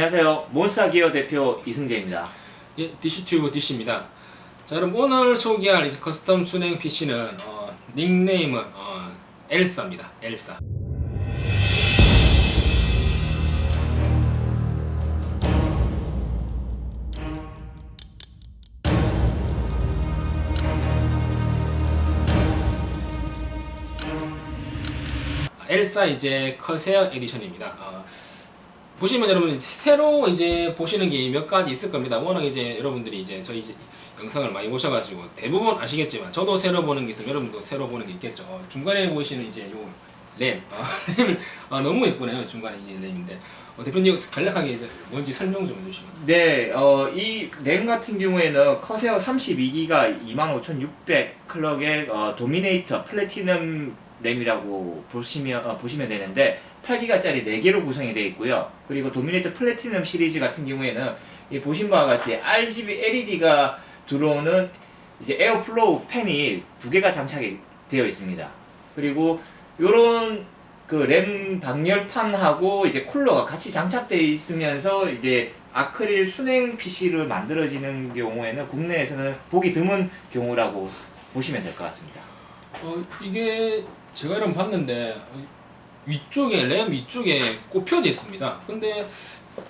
안녕하세요. 몬스타 기어 대표 이승재입니다. 예, 디시튜브 디시입니다. 자, 여러분 오늘 소개할 이제 커스텀 순행 PC는 어, 닉네임은 어, 엘사입니다. 엘사. 아, 엘사 이제 커세어 에디션입니다. 어, 보시면 여러분 새로 이제 보시는 게 몇 가지 있을 겁니다. 워낙 이제 여러분들이 이제 저희 이제 영상을 많이 보셔가지고 대부분 아시겠지만 저도 새로 보는 게 있으면 여러분도 새로 보는 게 있겠죠. 어, 중간에 보이시는 이제 요 램, 어, 램을 아, 너무 예쁘네요. 중간에 이게 램인데 어, 대표님 간략하게 이제 뭔지 설명 좀 해주시겠어요? 네, 어, 이 램 같은 경우에는 커세어 32기가 25600 클럭의 어, 도미네이터 플래티넘 램이라고 보시면 어, 보시면 되는데 8기가짜리 4개로 구성이 되어 있고요. 그리고 도미네이터 플래티넘 시리즈 같은 경우에는 이 보신 바와 같이 RGB LED가 들어오는 이제 에어플로우 팬이 두 개가 장착이 되어 있습니다. 그리고 요런 그램 방열판하고 이제 쿨러가 같이 장착되어 있으면서 이제 아크릴 순행 PC를 만들어지는 경우에는 국내에서는 보기 드문 경우라고 보시면 될 것 같습니다. 어, 이게 제가 이런 봤는데 어, 위쪽에 램 위쪽에 꼽혀져 있습니다. 근데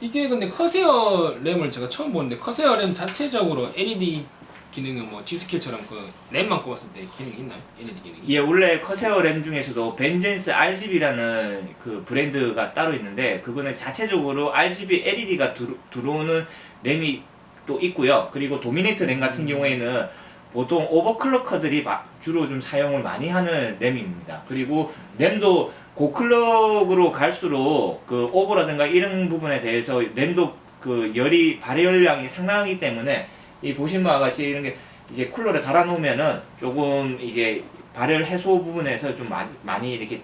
이게 근데 커세어 램을 제가 처음 보는데 커세어 램 자체적으로 LED 기능은 뭐 G스킬처럼 그 램만 꼽았을 때 기능이 있나요? LED 기능이? 예, 원래 커세어 램 중에서도 벤젠스 RGB라는 그 브랜드가 따로 있는데 그거는 자체적으로 RGB LED가 들어오는 램이 또 있고요. 그리고 도미네이터 램 같은 경우에는 보통 오버클럭커들이 마- 주로 좀 사용을 많이 하는 램입니다. 그리고 램도 고클럭으로 갈수록 그 오버라든가 이런 부분에 대해서 램도 그 열이 발열량이 상당하기 때문에 이 보신 바와 같이 이런 게 이제 쿨러를 달아놓으면은 조금 이제 발열 해소 부분에서 좀 많이, 많이 이렇게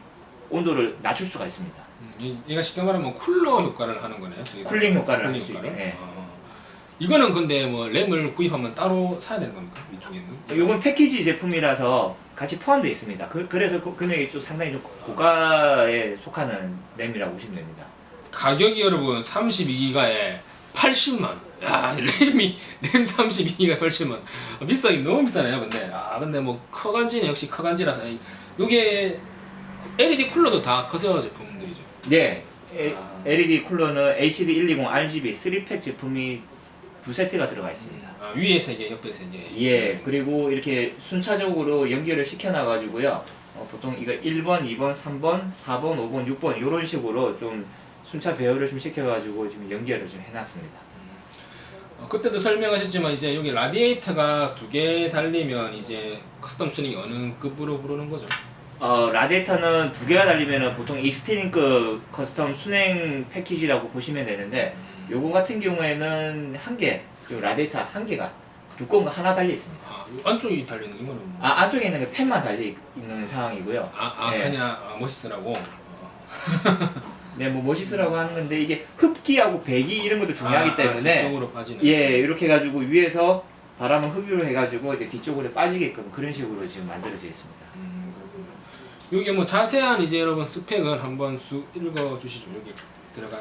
온도를 낮출 수가 있습니다. 음, 이- 얘가 쉽게 말하면 쿨러 효과를 하는 거네요. 저기 쿨링 효과를 쿨링 할수 효과를? 있게, 예. 어. 이거는 근데 뭐 램을 구입하면 따로 사야 되는 겁니까? 위쪽에 있는? 요건 패키지 제품이라서 같이 포함되어 있습니다. 그, 그래서 그 금액이 좀 상당히 좀 고가에 속하는 램이라고 보시면 됩니다. 가격이 여러분 32기가에 80만 원. 야, 램이 램 32기가 80만 원. 아, 비싸긴 너무 비싸네요. 근데 아, 근데 뭐 커간지는 역시 커간지라서 이- 요게 LED 쿨러도 다 커세어 제품들이죠. 네, 에- 아. LED 쿨러는 HD120 RGB 3팩 제품이 두 세트가 들어가 있습니다. 아, 위에 세 개, 옆에 세 개. 예, 그리고 이렇게 순차적으로 연결을 시켜놔가지고요. 어, 보통 이거 1번, 2번, 3번, 4번, 5번, 6번 이런 식으로 좀 순차 배열을 좀 시켜가지고 지금 연결을 좀 해놨습니다. 어, 그때도 설명하셨지만 이제 여기 라디에이터가 두 개 달리면 이제 커스텀 튜닝이 어느 급으로 부르는 거죠? 어, 라디에이터는 두 개가 달리면은 보통 익스트림급 커스텀 순행 패키지라고 보시면 되는데 요거 같은 경우에는 한 개, 그 라디에이터 한 개가 두꺼운 거 하나 달려 있습니다. 아, 요 안쪽이 달리는 이거는 뭐? 아, 안쪽에 있는 게 펜만 달려 있는 상황이고요. 아, 아 네. 그냥 아, 멋있으라고. 어. 네, 뭐 멋있으라고 하는 건데 이게 흡기하고 배기 이런 것도 중요하기 아, 때문에 아, 뒤쪽으로 빠지는. 예, 이렇게 해가지고 위에서 바람을 흡입을 해가지고 이제 뒤쪽으로 빠지게끔 그런 식으로 지금 만들어져 있습니다. 음, 그렇군요. 여기 뭐 자세한 이제 여러분 스펙은 한번 쑥 읽어 주시죠. 여기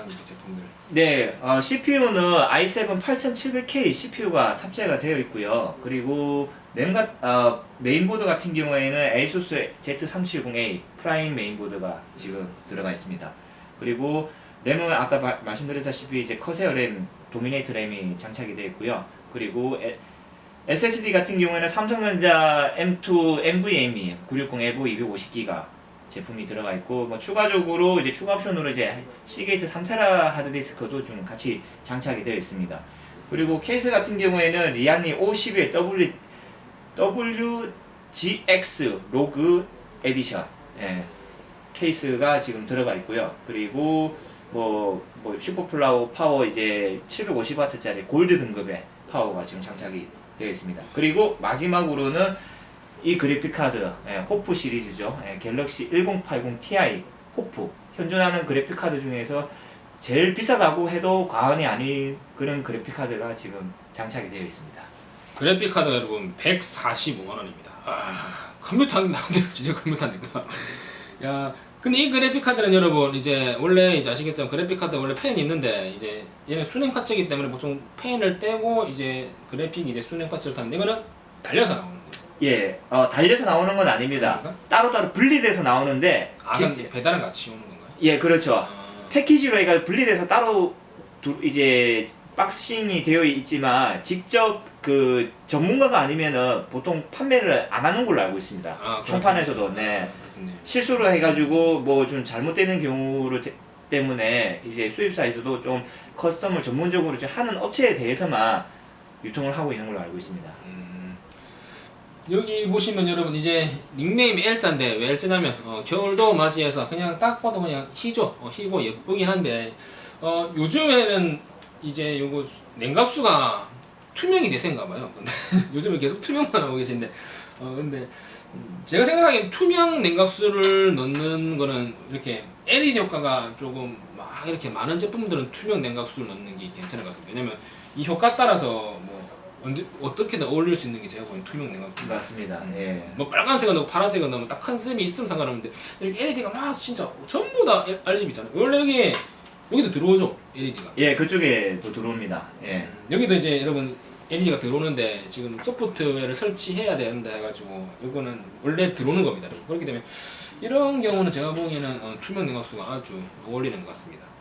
이제 제품들. 네, 어, CPU는 i7 8700K CPU가 탑재가 되어 있고요. 그리고 램 같, 어, 메인보드 같은 경우에는 ASUS Z370A 프라임 메인보드가 지금 들어가 있습니다. 그리고 램은 아까 마- 말씀드렸다시피 이제 커세어 램, 도미네이터 램이 장착이 되어 있고요. 그리고 에- SSD 같은 경우에는 삼성전자 M2 NVMe 960 EVO 250기가 제품이 들어가 있고 뭐 추가적으로 이제 추가 옵션으로 이제 시게이트 3테라 하드디스크도 좀 같이 장착이 되어 있습니다. 그리고 케이스 같은 경우에는 리안리 51 W WGX 로그 에디션 예, 케이스가 지금 들어가 있고요. 그리고 뭐, 뭐 슈퍼플라워 파워 이제 750W짜리 골드 등급의 파워가 지금 장착이 되어 있습니다. 그리고 마지막으로는 이 그래픽 카드 예, 호프 시리즈죠. 예, 갤럭시 1080 Ti 호프 현존하는 그래픽 카드 중에서 제일 비싸다고 해도 과언이 아닌 그런 그래픽 카드가 지금 장착이 되어 있습니다. 그래픽 카드 여러분 145만 원입니다. 아, 컴퓨터 한 대 나오는데 진짜 컴퓨터 한 대가. 야, 근데 이 그래픽 카드는 여러분 이제 원래 이제 아시겠지만 그래픽 카드 원래 펜이 있는데 이제 얘는 순행 파츠이기 때문에 보통 펜을 떼고 이제 그래픽 이제 순행 파츠를 타는데 이거는 달려서 나오는 거 예, 어, 달려서 나오는 건 아닙니다. 그런가? 따로따로 분리돼서 나오는데 아, 진- 그럼 배달은 같이 오는 건가요? 예, 그렇죠. 아, 패키지로 해가 분리돼서 따로 두, 이제 박싱이 되어 있지만 직접 그 전문가가 아니면은 보통 판매를 안 하는 걸로 알고 있습니다. 아, 총판에서도. 네 아, 그렇군요. 실수를 해가지고 뭐 좀 잘못되는 경우를 때- 때문에 이제 수입사에서도 좀 커스텀을 전문적으로 좀 하는 업체에 대해서만 유통을 하고 있는 걸로 알고 있습니다. 음, 여기 보시면 여러분 이제 닉네임이 엘사인데 왜 엘사냐면 어, 겨울도 맞이해서 그냥 딱 봐도 그냥 희죠. 어, 희고 예쁘긴 한데 어, 요즘에는 이제 요거 수- 냉각수가 투명이 대세인가 봐요. 근데 요즘에 계속 투명만 하고 계신데 어 근데 음, 제가 생각하기엔 투명 냉각수를 넣는 거는 이렇게 LED 효과가 조금 막 이렇게 많은 제품들은 투명 냉각수를 넣는 게 괜찮을 것 같습니다. 왜냐면 이 효과 따라서 뭐 언제 어떻게든 어울릴 수 있는 게 제가 보기엔 투명 냉각수 맞습니다. 예. 뭐 빨간색은 넣고 파란색은 넣으면 딱 컨셉이 있으면 상관없는데 여기 LED가 막 진짜 전부 다 RGB잖아요 원래 여기 여기도 들어오죠 LED가 예, 그쪽에도 들어옵니다. 예. 여기도 이제 여러분 LED가 들어오는데 지금 소프트웨어를 설치해야 된다 해가지고 이거는 원래 들어오는 겁니다. 여러분. 그렇기 때문에 이런 경우는 제가 보기에는 어, 투명 냉각수가 아주 어울리는 것 같습니다.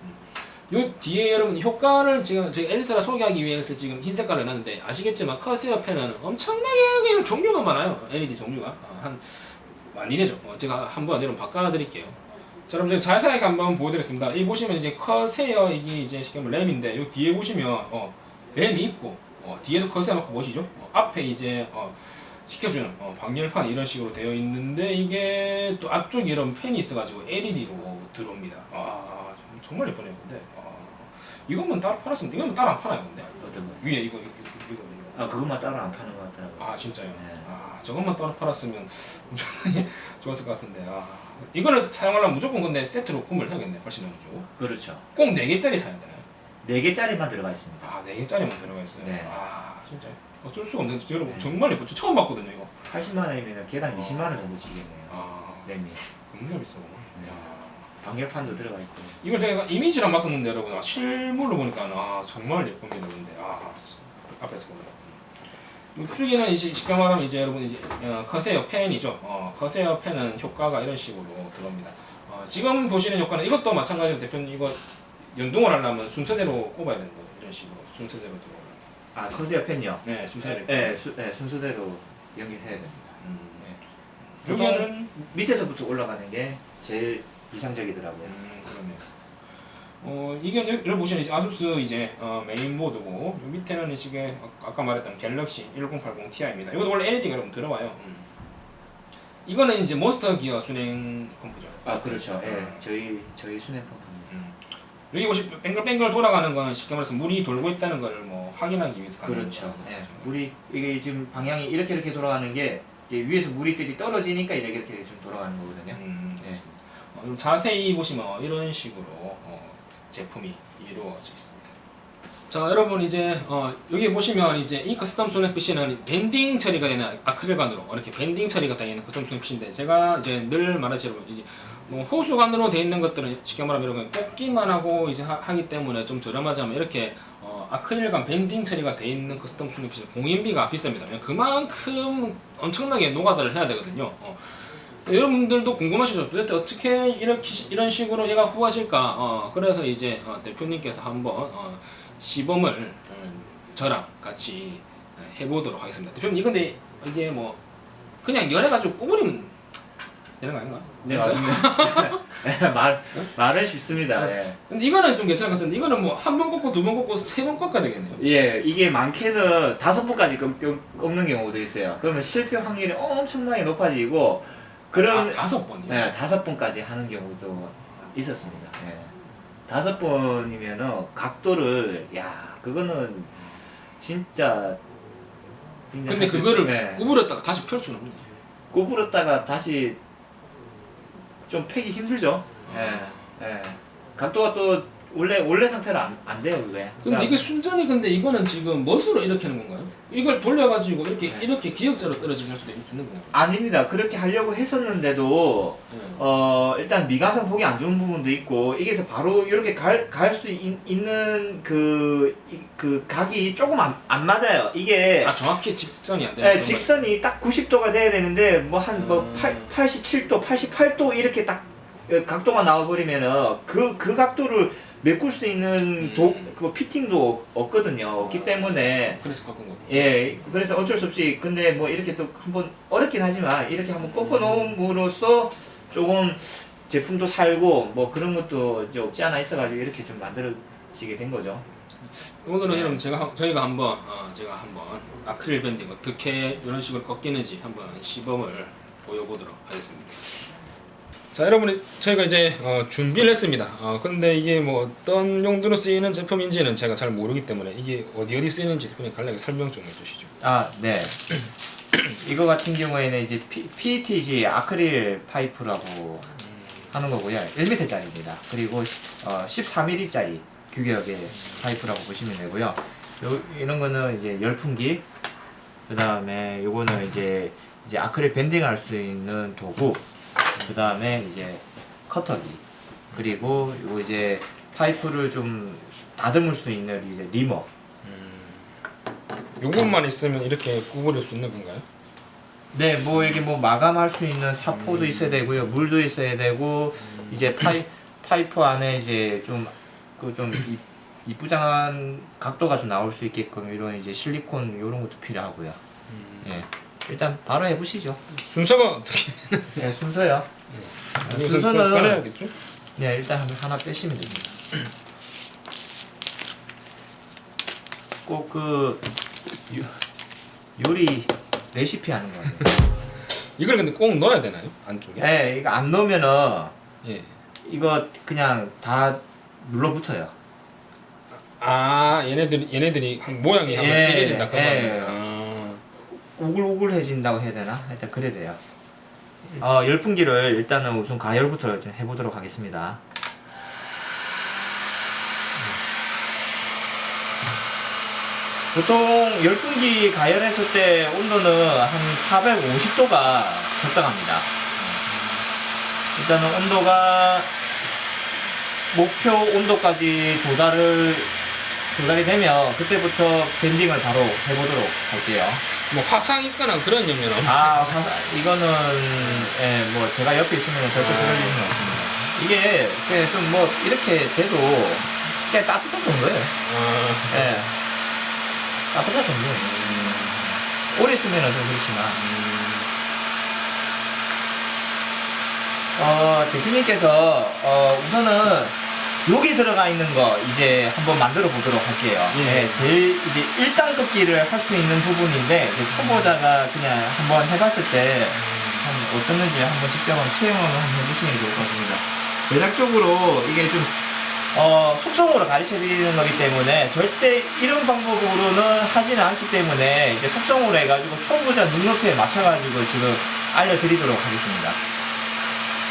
음. 요 뒤에 여러분 효과를 지금 저희 엘리사라 소개하기 위해서 지금 흰 색깔을 해놨는데 아시겠지만 커세어 펜은 엄청나게 그냥 종류가 많아요. LED 종류가 어, 한 많이 되죠. 어, 제가 한번 여러분 바꿔드릴게요. 자, 여러분 제가 자세하게 한번 보여드리겠습니다. 이 보시면 이제 커세어 이게 이제 쉽게 말하면 램인데 요 뒤에 보시면 어, 램이 있고 어, 뒤에도 커세어 놓고 보시죠. 어, 앞에 이제 어, 시켜주는 어, 방열판 이런 식으로 되어 있는데 이게 또 앞쪽에 이런 펜이 있어가지고 LED로 들어옵니다. 아 정- 정말 예쁘네요. 근데 아, 이것만 따로 팔았으면 이거는 따로 안 팔아요. 근데 어떤 거? 위에 이거 이거 이거, 이거. 아, 그것만 따로 안 파는 것 같더라고요. 아 진짜요? 네. 아 저것만 따로 팔았으면 엄청나게 좋았을 것 같은데 아 이거를 사용하려면 무조건 근데 세트로 구매를 해야겠네 훨씬 나죠 그렇죠. 꼭 4개짜리 사야 되나요? 네 개짜리만 들어가 있습니다. 아 4개짜리만 들어가 있어요 네. 아 진짜 어쩔 수가 없네 여러분 네. 정말 예쁘죠 처음 봤거든요 이거 80만 원이면 개당 20만 원 정도 치겠네요. 아 램이. 겁나 비싸구나 네. 야. 방열판도 들어가 있고. 이걸 제가 이미지랑 봤었는데 여러분 아, 실물로 보니까 아 정말 예쁩니다 근데 아 앞에서 보면 이쪽에는 이제 쉽게 말하면 이제 여러분 이제 어, 커세어 펜이죠 어, 커세어 펜은 효과가 이런 식으로 들어옵니다 어, 지금 보시는 효과는 이것도 마찬가지로 대표님 이거 연동을 하려면 순서대로 꼽아야 되는 거예요 이런 식으로 순서대로 들어오는 아, 커세어 펜요. 네 순서대로 네, 수, 네, 순서대로 연결해야 됩니다. 음. 네. 여기는 밑에서부터 올라가는 게 제일 이상적이더라고요. 음, 그러네요. 어, 이게 보시면 이제 아수스 이제 어, 메인보드고 요 밑에는 이게 아까 말했던 갤럭시 1080 Ti입니다. 이것도 원래 LED가 여러분 들어와요. 음. 이거는 이제 몬스터 기어 순행 컴프죠. 아, 그렇죠. 예. 음. 저희 저희 순행 펌프입니다. 음. 여기 보시 뱅글뱅글 돌아가는 거는 쉽게 말해서 물이 돌고 있다는 걸 뭐 확인하기 위해서 가는 그렇죠. 거죠. 예. 물이 이게 지금 방향이 이렇게 이렇게 돌아가는 게 이제 위에서 물이 떨어지니까 이렇게 이렇게 좀 돌아가는 거거든요. 음, 네. 그렇습니다. 어, 그럼 자세히 보시면 이런 식으로 어, 제품이 이루어져 있습니다. 자 여러분 이제 어, 여기 보시면 이제 이 커스텀 소넥 PC는 밴딩 처리가 되는 아크릴관으로 이렇게 밴딩 처리가 되어 있는 커스텀 소넥 PC인데 제가 이제 늘 말하지만 이제 뭐 호수관으로 되어 있는 것들은 쉽게 말하면 이런 거 꽂기만 하고 이제 하, 기 때문에 좀 저렴하자면 이렇게 어, 아크릴관 밴딩 처리가 되어 있는 커스텀 소넥 PC 공인비가 비쌉니다. 그만큼 엄청나게 노가다를 해야 되거든요. 어, 여러분들도 궁금하시죠? 도대체 어떻게 이렇게 시- 이런 식으로 얘가 후하실까? 어, 그래서 이제 어, 대표님께서 한번 어, 시범을 음, 저랑 같이 어, 해보도록 하겠습니다. 대표님 이건데 이게 뭐 그냥 열해가지고 구부리면 되는 거 아닌가? 네, 맞습니다. 예, 말 말은 쉽습니다. 예. 근데 이거는 좀 괜찮은 것 같은데 이거는 뭐 한 번 꺾고 두 번 꺾고 세 번 꺾어야 되겠네요. 예, 이게 많게는 다섯 번까지 꺾- 꺾는 경우도 있어요. 그러면 실패 확률이 엄청나게 높아지고 그런 아, 다섯 번이요. 네, 다섯 번까지 하는 경우도 있었습니다. 예. 다섯 번이면은 각도를 야 그거는 진짜 진짜 근데 하여튼, 그거를 네, 구부렸다가 다시 펼 수는 없네. 구부렸다가 다시 좀 패기 힘들죠. 아. 예, 예. 각도가 또 원래 원래 상태로 안, 안 돼요 그게. 근데 그러니까 이게 순전히 근데 이거는 지금 멋으로 이렇게 하는 건가요? 이걸 돌려가지고 이렇게 네. 이렇게 기역자로 떨어질 수도 있는 건가요? 아닙니다. 그렇게 하려고 했었는데도 네. 어 일단 미관상 보기 안 좋은 부분도 있고 이게서 바로 이렇게 갈 갈 수 있는 그그 각이 조금 안, 안 맞아요. 이게 아 정확히 직선이 안 되는 네, 직선이 딱 90도가 돼야 되는데 뭐 한뭐 음. 87도, 88도 이렇게 딱 어, 각도가 나와버리면은 그그 각도를 메꿀 수 있는 도, 음. 그 피팅도 없거든요. 없기 때문에 거. 그래서 바꾼 거고. 예, 그래서 어쩔 수 없이 근데 뭐 이렇게 또 한번 어렵긴 하지만 이렇게 한번 꺾어 놓음으로써 조금 제품도 살고 뭐 그런 것도 이제 없지 않아 있어가지고 이렇게 좀 만들어지게 된 거죠. 오늘은 네. 여러분 제가 한- 저희가 한번 어, 제가 한번 아크릴 밴딩 어떻게 이런 식으로 꺾이는지 한번 시범을 보여보도록 하겠습니다. 자 여러분 저희가 이제 어, 준비를 했습니다. 어, 근데 이게 뭐 어떤 용도로 쓰이는 제품인지는 제가 잘 모르기 때문에 이게 어디 어디 쓰이는지 그냥 간략히 설명 좀 해주시죠. 아, 네. 이거 같은 경우에는 이제 PETG 아크릴 파이프라고 하는 거고요. 1m짜리입니다. 그리고 어, 14mm짜리 규격의 파이프라고 보시면 되고요. 요, 이런 거는 이제 열풍기. 그 다음에 요거는 이제 이제 아크릴 밴딩 할 수 있는 도구. 그 다음에 이제 커터기. 그리고 요 이제 파이프를 좀 다듬을 수 있는 이제 리머. 요것만 있으면 이렇게 구부릴 수 있는 건가요? 네, 뭐 이게 뭐 마감할 수 있는 사포도 있어야 되고요, 물도 있어야 되고 이제 파이 파이프 안에 이제 좀그좀 이쁘장한 각도가 좀 나올 수 있게끔 이런 이제 실리콘 이런 것도 필요하고요. 예, 일단 바로 해보시죠. 순서가 어떻게? 네, 순서요. 이거 순서는 꺼내야겠죠? 네, 일단 한- 하나 빼시면 됩니다. 꼭 그 요리 레시피 하는 거예요. 이걸 근데 꼭 넣어야 되나요? 안쪽에? 예, 이거 안 넣으면은 예. 이거 그냥 다 눌러붙어요. 아 얘네들이 얘네들이 한 모양이 한번 예, 찌개진다 그런 예. 거. 아. 우글우글해진다고 해야 되나? 하여튼 그래 돼요. 어, 열풍기를 일단은 우선 가열부터 좀 해보도록 하겠습니다. 보통 열풍기 가열했을 때 온도는 한 450도가 적당합니다. 일단은 온도가 목표 온도까지 도달을 도달이 되면 그때부터 밴딩을 바로 해보도록 할게요. 뭐 화상 있거나 그런 영역은 없- 아, 화사- 이거는 예, 뭐 제가 옆에 있으면 절대 아. 그럴 일은 없습니다. 이게 좀 뭐 이렇게 돼도 꽤 따뜻할 정도예요. 아, 예. 따뜻할 정도예요. 오래 쓰면 좀 그렇지만. 어, 대표님께서 어, 우선은 여기 들어가 있는 거 이제 한번 만들어 보도록 할게요. 예. 네, 제일 이제 1단 긋기를 할 수 있는 부분인데 이제 초보자가 그냥 한번 해봤을 때 한 어떻는지 한번 직접 한번 체험을 한번 해보시는 게 좋을 것 같습니다. 대략적으로 이게 좀 어, 속성으로 가르쳐 드리는 거기 때문에 절대 이런 방법으로는 하지는 않기 때문에 이제 속성으로 해가지고 초보자 눈높이에 맞춰가지고 지금 알려드리도록 하겠습니다.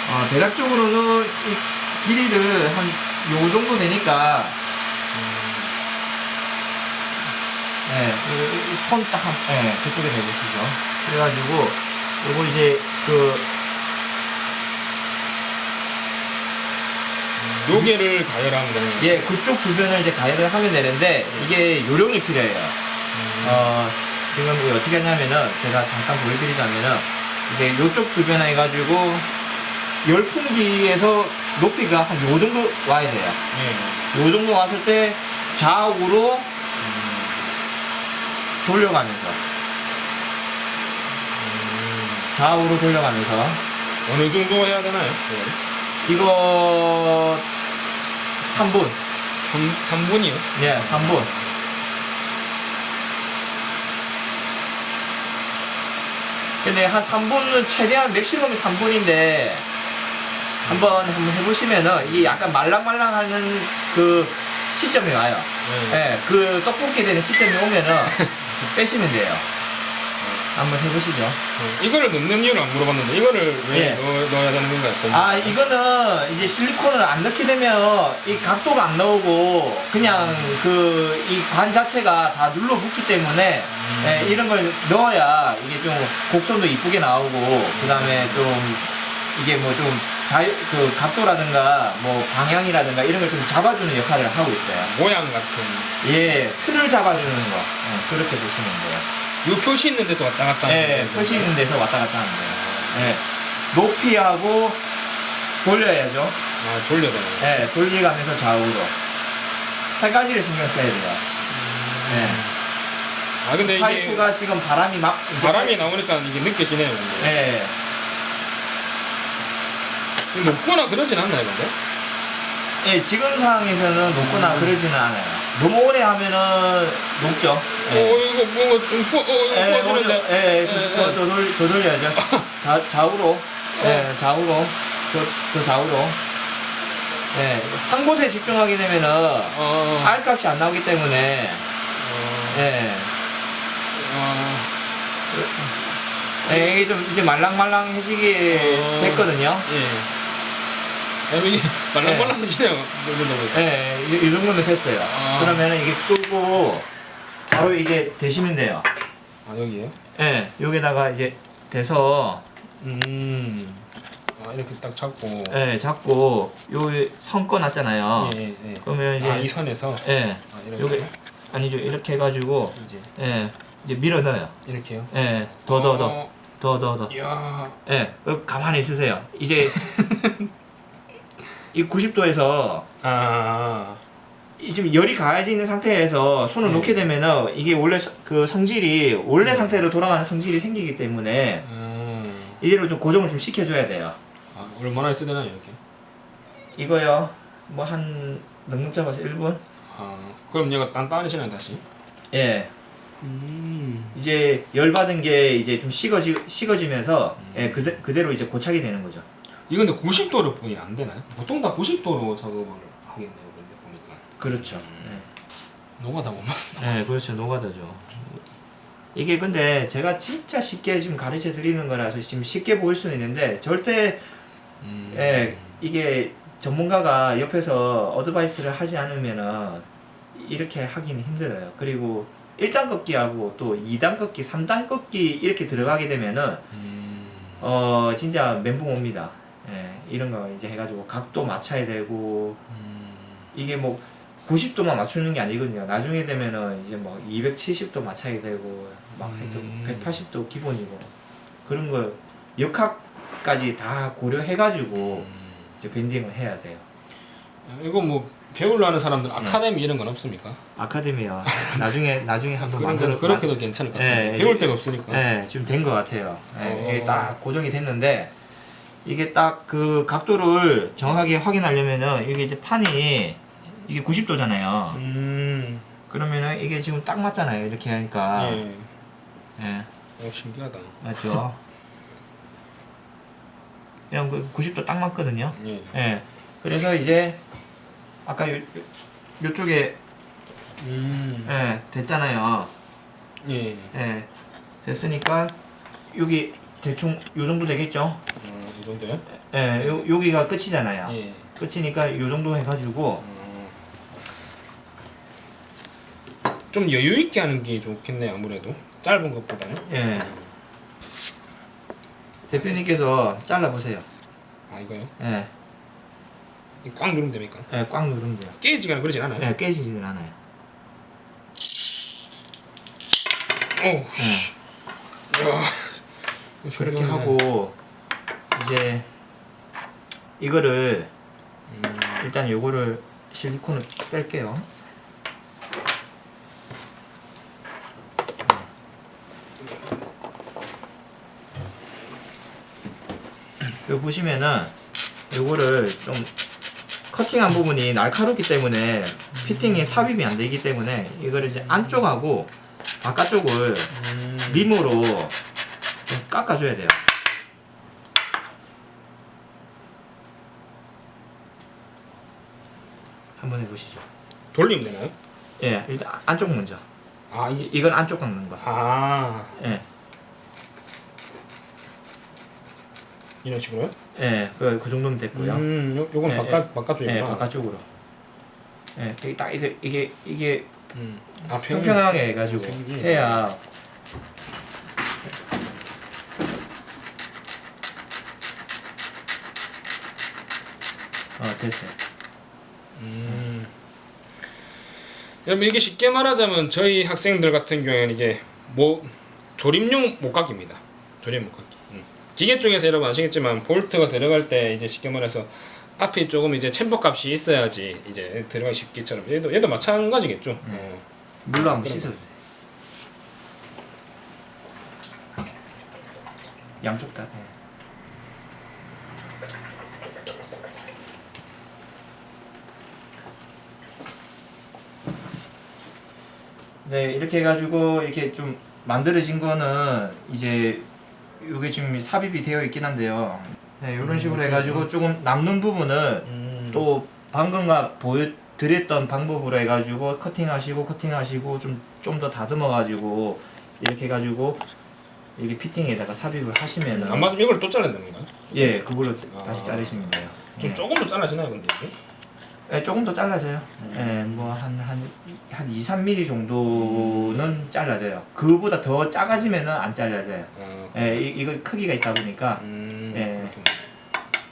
어, 대략적으로는 이 길이를 한 요 정도 되니까 네, 손딱 한, 네, 그쪽에 대보시죠. 그래가지고 요거 이제 그 요게를 가열하면 되는 거예요. 예, 그쪽 주변을 이제 가열을 하면 되는데 이게 요령이 필요해요. 어, 지금 이거 어떻게 하냐면은 제가 잠깐 보여드리자면은 이제 요쪽 주변에 해가지고 열풍기에서 높이가 한 요 정도 와야 돼요. 예. 요 정도 왔을 때 좌우로 돌려가면서 좌우로 돌려가면서 어느 정도 해야 되나요? 이거 3분 3, 3분이요? 예 3분 근데 한 3분은 최대한 맥시멈이 3분인데 한번 한번 해보시면은 이게 약간 말랑말랑하는 그 시점이 와요 예. 예, 그 떡볶이 되는 시점이 오면은 빼시면 돼요 한번 해보시죠. 어, 이거를 넣는 이유를 안 물어봤는데 이거를 왜 예. 넣, 넣어야 되는 건가요? 아 이거는 이제 실리콘을 안 넣게 되면 이 각도가 안 나오고 그냥 그 이 관 자체가 다 눌러 붙기 때문에 예, 이런 걸 넣어야 이게 좀 곡선도 이쁘게 나오고 그 다음에 좀 이게 뭐 좀 자유 그 각도라든가 뭐 방향이라든가 이런 걸 좀 잡아주는 역할을 하고 있어요. 모양 같은 예, 틀을 잡아주는 거 예, 그렇게 보시면 돼요. 요 표시 있는 데서 왔다 갔다 하는 예, 거죠? 표시 있는 데서 왔다 갔다 하는 거예요. 예, 높이하고 돌려야죠. 아 돌려야 되나요? 예, 돌려가면서 좌우로 세 가지를 신경 써야 돼요. 예. 아 근데 이게 파이프가 지금 바람이 막 이제 바람이 나오니까 이게 느껴지네요 근데 예, 높거나 그러진 않나요 근데? 예, 지금 상황에서는 높거나 그러지는 않아요. 너무 오래 하면은 높죠. 어 예. 이거 뭔가 좀 퍼, 어 이거 예, 오히려- 예, 예, 더, 예. 더, 돌, 더 돌려야죠. 좌, 좌우로. 예, 좌우로. 더, 더 좌우로. 예, 한 곳에 집중하게 되면은 어, R 값이 안 나오기 때문에 어, 예, 어, 예, 이게 좀 이제 말랑말랑해지게 어. 됐거든요. 예. 아, 이게 말랑말랑해지네요 누른다 보니까 예, 이, 이 정도면 됐어요. 아. 그러면은 이게 끄고 바로 이제 되시면 돼요. 아 여기에요? 예, 여기다가 이제 돼서 음. 아 이렇게 딱 잡고 예, 잡고 요선 꺼놨잖아요. 예, 예, 예. 그러면 이제 아이 선에서 예, 아 이렇게 여기 아니죠 이렇게 해가지고 이제 예, 이제 밀어 넣어요. 이렇게요? 예, 더 더더 어, 더더 더. 이야 예, 어, 가만히 있으세요. 이제 이 90도에서 아이 지금 열이 가해져 있는 상태에서 손을 네. 놓게 되면은 이게 원래 서- 그 성질이 원래 상태로 돌아가는 성질이 생기기 때문에 음. 이대로 좀 고정을 좀 시켜줘야 돼요. 아 얼마나 쓰야 되나요 이렇게? 이거요, 뭐 한 넉넉 잡아서 1분? 아 그럼 얘가 단단해지나요 다시? 예, 음. 이제 열 받은 게 이제 좀 식어지 식어지면서 음. 예, 그대, 그대로 이제 고착이 되는 거죠. 이건 근데 90도로 보이 안 되나요? 보통 다 90도로 작업을 하겠네요 근데 보니까 그렇죠. 음. 노가다 보면 예, 네, 그렇죠. 노가다죠. 이게 근데 제가 진짜 쉽게 지금 가르쳐 드리는 거라서 지금 쉽게 보일 수는 있는데 절대 음. 예, 이게 전문가가 옆에서 어드바이스를 하지 않으면은 이렇게 하기는 힘들어요. 그리고 1단 꺾기하고 또 2단 꺾기, 3단 꺾기 이렇게 들어가게 되면은 음. 어 진짜 멘붕 옵니다. 예, 이런 거 이제 해가지고 각도 맞춰야 되고 음. 이게 뭐 90도만 맞추는 게 아니거든요. 나중에 되면은 이제 뭐 270도 맞춰야 되고 막 음. 하여튼 180도 기본이고 그런 거 역학까지 다 고려해가지고 음. 이제 밴딩을 해야 돼요. 이거 뭐 배우려 하는 사람들 아카데미 이런 건 없습니까? 아카데미야. 나중에 나중에 한번 그런 만들어 거 그렇게도 괜찮을 것 같아요. 예, 배울 이제- 데가 없으니까. 네, 지금 된 것 같아요. 예, 어. 이게 딱 고정이 됐는데 이게 딱 그 각도를 정확하게 확인하려면은 이게 이제 판이 이게 90도잖아요. 음. 그러면은 이게 지금 딱 맞잖아요. 이렇게 하니까. 예. 예, 오 신기하다. 맞죠. 이런 거 90도 딱 맞거든요. 예. 예. 그래서 이제 아까 요, 요, 요쪽에 음. 예, 됐잖아요. 예. 예. 됐으니까 여기 대충 요 정도 되겠죠? 어, 이 정도요? 예, 요, 여기가 끝이잖아요. 예. 끝이니까 요 정도 해가지고 어. 좀 여유 있게 하는 게 좋겠네요 아무래도 짧은 것보다는. 예. 대표님께서 잘라보세요. 아 이거요? 예, 이거 꽉 누르면 됩니까? 예, 꽉 누르면 돼요. 깨지거나 그러진 않아요? 예, 깨지지는 않아요. 오. 씨. 야. 그렇게. 하고 이제 이거를 음. 일단 요거를 실리콘을 뺄게요. 여기 보시면은 요거를 좀 커팅한 부분이 날카롭기 때문에 피팅이 삽입이 안 되기 때문에 이거를 이제 안쪽하고 바깥쪽을 음. 림으로 좀 깎아줘야 돼요. 한번 해보시죠. 돌리면 되나요? 예, 일단 안쪽 먼저. 아 이게 이건 안쪽 깎는 거. 아 예. 이런 식으로요? 예, 그, 그 정도면 됐고요. 음, 요, 요건 예, 바깥 바깥쪽이구나. 예, 바깥쪽으로. 예, 딱 이게 이게 이게 음. 아, 평 평평하게 해가지고 평평히. 해야 어 됐어요. 음. 여러분 이게 쉽게 말하자면 저희 학생들 같은 경우에는 이게 뭐 조립용 목각기입니다. 조립 목각기. 음. 기계 쪽에서 여러분 아시겠지만 볼트가 들어갈 때 이제 쉽게 말해서 앞에 조금 이제 챔버 값이 있어야지 이제 들어가기 쉽기처럼 얘도 얘도 마찬가지겠죠. 어. 물로 한번 그럼. 씻어주세요. 양쪽 다. 예. 네 이렇게 해가지고 이렇게 좀 만들어진 거는 이제 이게 지금 삽입이 되어 있긴 한데요. 네 이런 식으로 해가지고 조금 남는 부분은 음. 또 방금과 보여드렸던 방법으로 해가지고 커팅하시고 커팅하시고 좀 좀 더 다듬어가지고 이렇게 해가지고 이게 피팅에다가 삽입을 하시면은 안 맞으면 이걸 또 잘라야 되는 건가요? 예 그걸로 아. 다시 자르시면 돼요. 좀 예. 조금 더 잘라지나요, 근데 이게? 예, 조금 더 잘라져요. 음. 예, 뭐 한 한 한 2, 3mm 정도는 잘라져요. 그보다 더 작아지면은 안 잘라져요. 아, 예, 이, 이거 크기가 있다 보니까 음, 예. 그렇군요.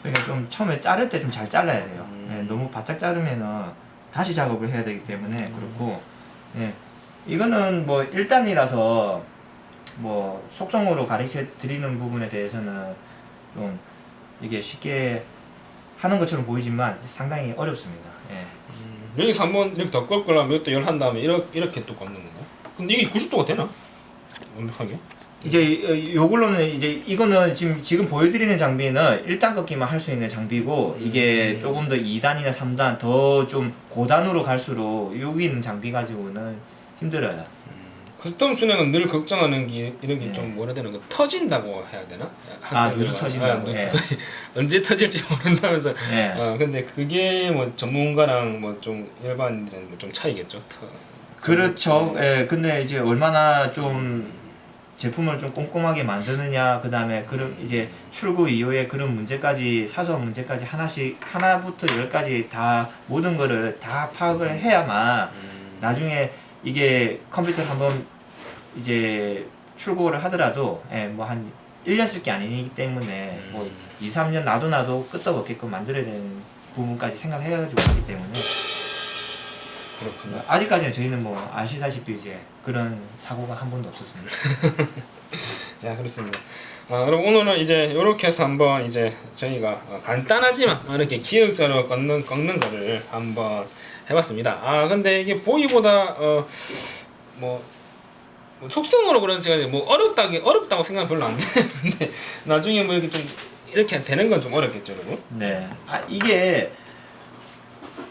그러니까 좀 처음에 자를 때 좀 잘 잘라야 돼요. 음. 예, 너무 바짝 자르면은 다시 작업을 해야 되기 때문에 그렇고 예, 이거는 뭐 1단이라서 뭐 속성으로 가르쳐 드리는 부분에 대해서는 좀 이게 쉽게 하는 것처럼 보이지만 상당히 어렵습니다. 예. 음, 여기서 한번 이렇게 더 꺾으려면 이것도 열한 다음에 이렇게, 이렇게 또 꺾는 건가요? 근데 이게 90도가 되나? 완벽하게? 이제 어, 요걸로는 이제 이거는 지금 지금 보여드리는 장비는 1단 꺾기만 할 수 있는 장비고 이게 음. 조금 더 2단이나 3단 더 좀 고단으로 갈수록 여기 있는 장비 가지고는 힘들어요. 커스텀 순행은 늘 걱정하는 게 이런 게 네. 좀 뭐라 해야 되나 그 터진다고 해야 되나? 아, 누수 학생들과. 터진다고, 아, 예. 언제 터질지 모른다면서 예. 어, 근데 그게 뭐 전문가랑 뭐 좀 일반인들은 뭐좀 차이겠죠. 터, 그렇죠. 예. 근데 이제 얼마나 좀 제품을 좀 꼼꼼하게 만드느냐, 그 다음에 그런 이제 출고 이후에 그런 문제까지 사소한 문제까지 하나씩 하나부터 열까지 다 모든 거를 다 파악을 해야만 음, 나중에 이게 컴퓨터를 한번 이제 출고를 하더라도 예, 뭐한 1년 쓸 게 아니기 때문에 음. 뭐 2, 3년 놔도 놔도 끄떡없게끔 만들어야 되는 부분까지 생각해가지고 하기 때문에 그렇군요. 아직까지는 저희는 뭐 아시다시피 이제 그런 사고가 한 번도 없었습니다. 자 그렇습니다. 아, 그럼 오늘은 이제 이렇게 해서 한번 이제 저희가 어, 간단하지만 이렇게 기억자료 꺾는 꺾는 거를 한번 해봤습니다. 아 근데 이게 보기보다 어뭐 뭐 속성으로 그런지 뭐 어렵다기 어렵다고 생각 별로 안 되는데 나중에 뭐 이렇게 좀 이렇게 되는 건 좀 어렵겠죠, 여러분. 네. 아 이게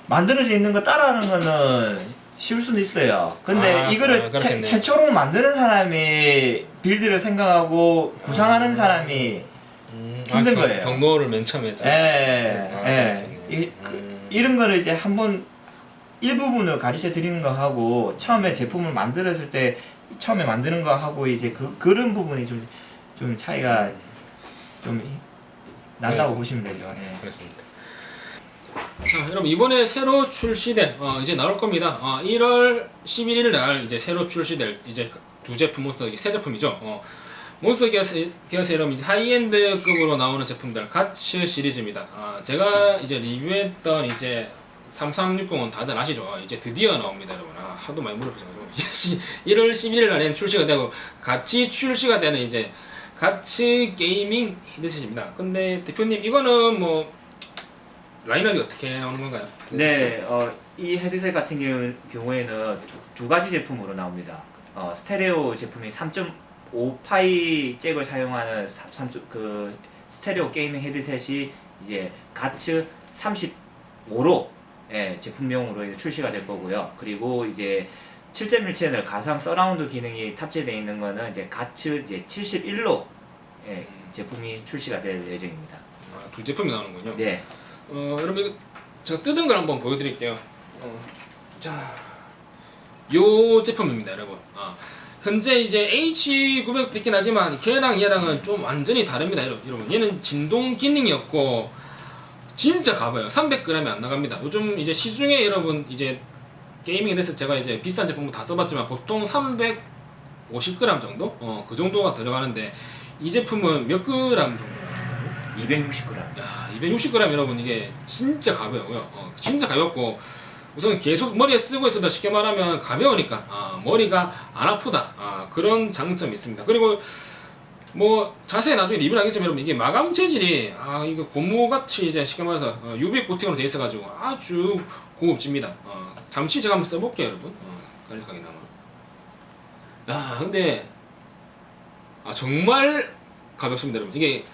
만들어져 있는 거 따라하는 거는 쉬울 수는 있어요. 근데 아, 이거를 아, 최, 그렇겠네요. 최초로 만드는 사람이 빌드를 생각하고 구상하는 사람이 음, 힘든 경- 거예요. 경로를 맨 처음에 짜. 예, 아, 예. 이, 그, 음. 이런 거를 이제 한번 일부분을 가르쳐 드리는 거 하고 처음에 제품을 만들었을 때 처음에 만드는 거 하고 이제 그 그런 부분이 좀 좀 차이가 좀 난다고 네. 보시면 되죠. 예. 그렇습니다. 자, 여러분 이번에 새로 출시된 어, 이제 나올 겁니다. 어, 1월 11일 날 이제 새로 출시될 이제 두 제품 몬스터 새 제품이죠. 어, 몬스터 기어스, 여러분 이제 하이엔드급으로 나오는 제품들 가츠 시리즈입니다. 아, 제가 이제 리뷰했던 이제 3360은 다들 아시죠? 어, 이제 드디어 나옵니다, 여러분. 아, 하도 많이 물어보셔가지고 1월 11일 날엔 출시가 되고 같이 출시가 되는 이제 가츠 게이밍 헤드셋입니다. 근데 대표님 이거는 뭐 라인업이 어떻게 나오는 건가요? 네, 어, 이 헤드셋 같은 경우, 경우에는 두, 두 가지 제품으로 나옵니다. 어, 스테레오 제품이 3.5파이 잭을 사용하는 사- 삼- 그 스테레오 게이밍 헤드셋이 이제 가츠 35로 예, 제품명으로 출시가 될 거고요. 그리고 이제 7.1 채널 가상 서라운드 기능이 탑재되어 있는 거는 이제 가츠 이제 71로 예, 제품이 출시가 될 예정입니다. 아, 두 제품이 나오는군요. 네. 어, 여러분 이거 제가 뜯은 걸 한번 보여드릴게요. 어, 자, 요 제품입니다, 여러분. 아, 현재 이제 H900도 있긴 하지만 걔랑 얘랑은 좀 완전히 다릅니다. 여러분. 얘는 진동 기능이 없고 진짜 가벼워요. 300g이 안 나갑니다. 요즘 이제 시중에 여러분 이제 게이밍에 대해서 제가 이제 비싼 제품도 다 써봤지만 보통 350g 정도? 어, 그 정도가 들어가는데 이 제품은 몇 g 정도? 260g. 야, 260g 여러분 이게 진짜 가벼워요. 어, 진짜 가볍고 우선 계속 머리에 쓰고 있어도 쉽게 말하면 가벼우니까 아, 머리가 안 아프다 아, 그런 장점이 있습니다. 그리고 뭐 자세히 나중에 리뷰를 하겠지만 여러분 이게 마감 재질이 아 이거 고무같이 이제 쉽게 말해서 어, UV 코팅으로 돼 있어 가지고 아주 고급집니다. 어, 잠시 제가 한번 써볼게요 여러분. 어, 간략하게 나마. 야 근데 아 정말 가볍습니다 여러분. 이게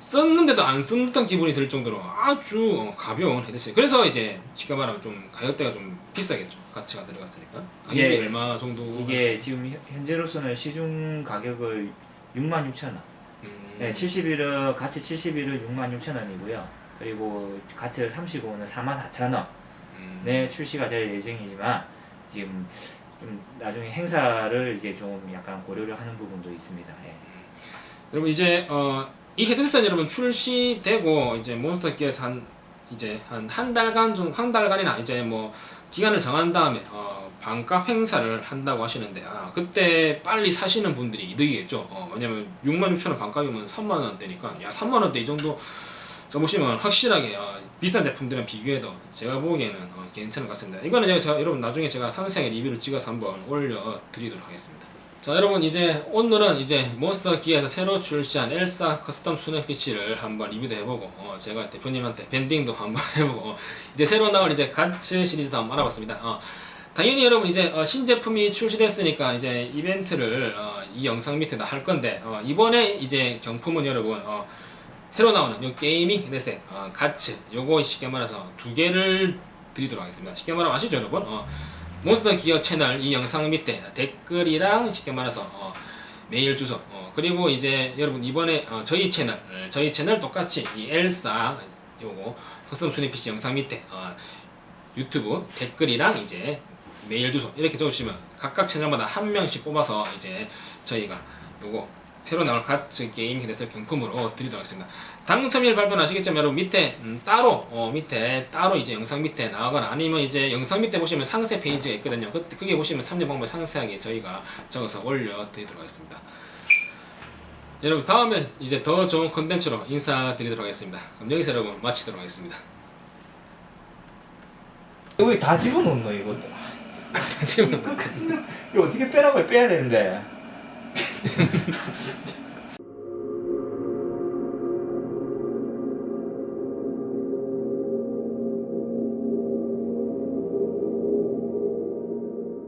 썼는데도 안 쓴 듯한 기분이 들 정도로 아주 어, 가벼운 헤드셋. 그래서 이제 쉽게 말하면 좀 가격대가 좀 비싸겠죠. 가치가 들어갔으니까. 가격이 예. 얼마 정도? 이게 지금 현- 현재로서는 시중 가격을 66,000원. 음, 네, 71은 가치 71은 66,000원이고요. 그리고 가치 35는 44,000원. 음. 네, 출시가 될 예정이지만 지금 좀 나중에 행사를 이제 좀 약간 고려를 하는 부분도 있습니다. 예. 여러분 이제 어, 이 헤드셋 여러분 출시되고 이제 몬스터 기어에서 한 이제 한 한 달간 정도 한 달간이나 이제 뭐 기간을 정한 다음에 어, 반값 행사를 한다고 하시는데 아, 그때 빨리 사시는 분들이 이득이겠죠. 어, 왜냐면 66,000원 반값이면 3만 원대니까 야 3만 원대 이 정도 써보시면 확실하게 어, 비싼 제품들은 비교해도 제가 보기에는 어, 괜찮은 것 같습니다. 이거는 제가 여러분 나중에 제가 상세하게 리뷰를 찍어서 한번 올려드리도록 하겠습니다. 자 여러분 이제 오늘은 이제 몬스터 기어에서 새로 출시한 엘사 커스텀 PC를 한번 리뷰도 해보고 어, 제가 대표님한테 밴딩도 한번 해보고 어, 이제 새로 나올 이제 가츠 시리즈도 한번 알아봤습니다. 어, 당연히 여러분 이제 어, 신제품이 출시됐으니까 이제 이벤트를 어, 이 영상 밑에다 할 건데 어, 이번에 이제 경품은 여러분 어, 새로 나오는 요 게이밍 헤드셋 어, 가츠 요거 쉽게 말해서 두 개를 드리도록 하겠습니다. 쉽게 말하면 아시죠 여러분? 어, 몬스터 기어 채널 이 영상 밑에 댓글이랑 쉽게 말해서 어, 메일 주소 어, 그리고 이제 여러분 이번에 어, 저희 채널 어, 저희 채널 똑같이 이 엘사 요거 커스텀 순위 PC 영상 밑에 어, 유튜브 댓글이랑 이제 메일 주소 이렇게 적으시면 각각 채널마다 한 명씩 뽑아서 이제 저희가 요거 새로 나올 가츠 게임 헤드셋 경품으로 드리도록 하겠습니다. 당첨일 발표는 아시겠지만 여러분 밑에 음, 따로 어, 밑에 따로 이제 영상 밑에 나가거나 아니면 이제 영상 밑에 보시면 상세 페이지가 있거든요. 그, 그게 보시면 참여 방법 상세하게 저희가 적어서 올려드리도록 하겠습니다. 여러분 다음에 이제 더 좋은 컨텐츠로 인사드리도록 하겠습니다. 그럼 여기서 여러분 마치도록 하겠습니다. 여기 다 집어넣노 이거. 지금 이거 어떻게 빼라고 해? 빼야 되는데.